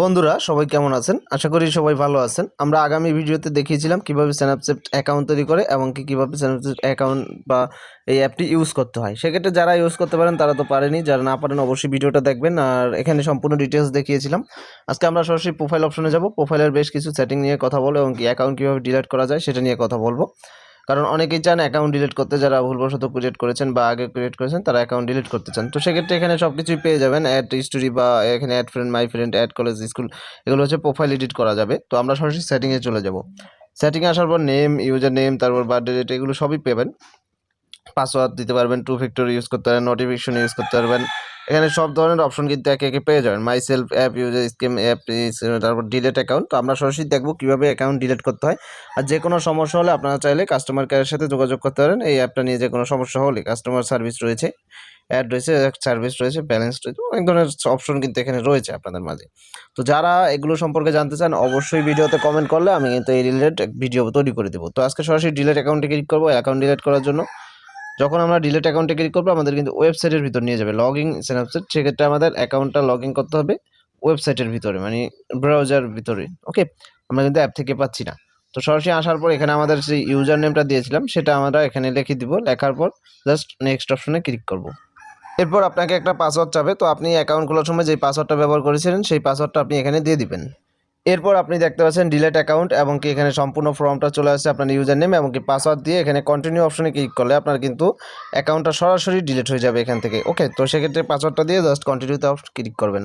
বন্ধুরা, সবাই কেমন আছেন? আশা করি সবাই ভালো আছেন। আমরা আগামী ভিডিওতে দেখিয়েছিলাম কীভাবে স্ন্যাপচ্যাট অ্যাকাউন্ট তৈরি করে এবং কি কীভাবে স্ন্যাপচ্যাট অ্যাকাউন্ট বা এই অ্যাপটি ইউজ করতে হয়। সেক্ষেত্রে যারা ইউজ করতে পারেন, তারা তো পারেনি। যারা না পারেন, অবশ্যই ভিডিওটা দেখবেন। আর এখানে সম্পূর্ণ ডিটেলস দেখিয়েছিলাম। আজকে আমরা সরাসরি প্রোফাইল অপশনে যাব। প্রোফাইলের বেশ কিছু সেটিং নিয়ে কথা বলব এবং কি অ্যাকাউন্ট কীভাবে ডিলিট করা যায়, সেটা নিয়ে কথা বলব। কারণ অনেকেই চান অ্যাকাউন্ট ডিলিট করতে, যারা ভুলবশত ক্রিয়েট করেছেন বা আগে ক্রিয়েট করেছেন, তারা অ্যাকাউন্ট ডিলিট করতে চান। তো সেক্ষেত্রে এখানে সব কিছুই পেয়ে যাবেন। অ্যাড স্টোরি বা এখানে add friend my friend add college school এগুলো হচ্ছে প্রোফাইল এডিট করা যাবে। তো আমরা সরাসরি সেটিংয়ে চলে যাব। সেটিংয়ে আসার পর নেম ইউজার নেম তারপর বার্থডে ডেট এগুলো সবই পাবেন পাসওয়ার্ড দিতে পারবেন টু ফ্যাক্টর ইউজ করতে পারবেন নোটিফিকেশন ইউজ করতে পারবেন। এখানে সব ধরনের অপশন কিন্তু একে একে পেয়ে যাবেন। Myself app user scheme app তারপর ডিলেট অ্যাকাউন্ট তো আমরা সরাসরি দেখব কীভাবে অ্যাকাউন্ট ডিলিট করতে হয়। আর যে কোনো সমস্যা হলে আপনারা চাইলে কাস্টমার কেয়ারের সাথে যোগাযোগ করতে পারেন। এই অ্যাপটা নিয়ে যে কোনো সমস্যা হলে কাস্টমার সার্ভিস রয়েছে অ্যাড রয়েছে সার্ভিস রয়েছে ব্যালেন্স রয়েছে, অনেক ধরনের অপশন কিন্তু এখানে রয়েছে আপনাদের মাঝে। তো যারা এগুলো সম্পর্কে জানতে চান, অবশ্যই ভিডিওতে কমেন্ট করলে আমি কিন্তু এই রিলেটেড ভিডিও তৈরি করে দেবো। তো আজকে সরাসরি ডিলেট অ্যাকাউন্টে ক্লিক করব। অ্যাকাউন্ট ডিলেট করার জন্য যখন আমরা ডিলেট অ্যাকাউন্টে ক্লিক করব, আমাদের কিন্তু ওয়েবসাইটের ভিতর নিয়ে যাবে। লগ ইন স্ন্যাপচ্যাট সেক্ষেত্রে আমাদের অ্যাকাউন্টটা লগ ইন করতে হবে ওয়েবসাইটের ভিতরে মানে ব্রাউজার ভিতরে ওকে আমরা কিন্তু অ্যাপ থেকে পাচ্ছি না। তো সরাসরি আসার পর এখানে আমাদের যে ইউজার নেমটা দিয়েছিলাম, সেটা আমরা এখানে লিখে দিব। লেখার পর জাস্ট নেক্সট অপশনে ক্লিক করব। এরপর আপনাকে একটা পাসওয়ার্ড চাবে। তো আপনি অ্যাকাউন্ট খোলার সময় যে পাসওয়ার্ডটা ব্যবহার করেছিলেন, সেই পাসওয়ার্ডটা আপনি এখানে দিয়ে দিবেন। এরপর আপনি দেখতে পাচ্ছেন ডিলেট অ্যাকাউন্ট এবং কি এখানে সম্পূর্ণ ফর্মটা চলে আসছে আপনার ইউজার নেম এবং কি পাসওয়ার্ড দিয়ে এখানে কন্টিনিউ অপশনে ক্লিক করলে আপনার কিন্তু অ্যাকাউন্টটা সরাসরি ডিলেট হয়ে যাবে এখান থেকে। ওকে তো সেক্ষেত্রে পাসওয়ার্ডটা দিয়ে জাস্ট কন্টিনিউতে ক্লিক করবেন।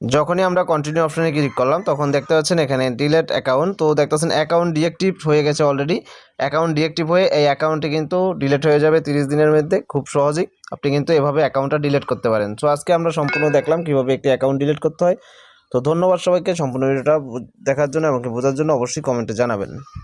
যখনই আমরা কন্টিনিউ অপশনে ক্লিক করলাম, তখন দেখতে পাচ্ছেন এখানে ডিলেট অ্যাকাউন্ট তো দেখতে পাচ্ছেন অ্যাকাউন্ট ডিএক্টিভ হয়ে গেছে অলরেডি অ্যাকাউন্ট ডিএক্টিভ হয়ে এই অ্যাকাউন্টটি কিন্তু ডিলেট হয়ে যাবে তিরিশ দিনের মধ্যে, খুব সহজেই। আপনি কিন্তু এভাবে অ্যাকাউন্টটা ডিলিট করতে পারেন। সো আজকে আমরা সম্পূর্ণ দেখলাম কীভাবে একটি অ্যাকাউন্ট ডিলিট করতে হয়। তো ধন্যবাদ সবাইকে সম্পূর্ণ ভিডিওটা দেখার জন্য এবং বোঝার জন্য অবশ্যই কমেন্টে জানাবেন।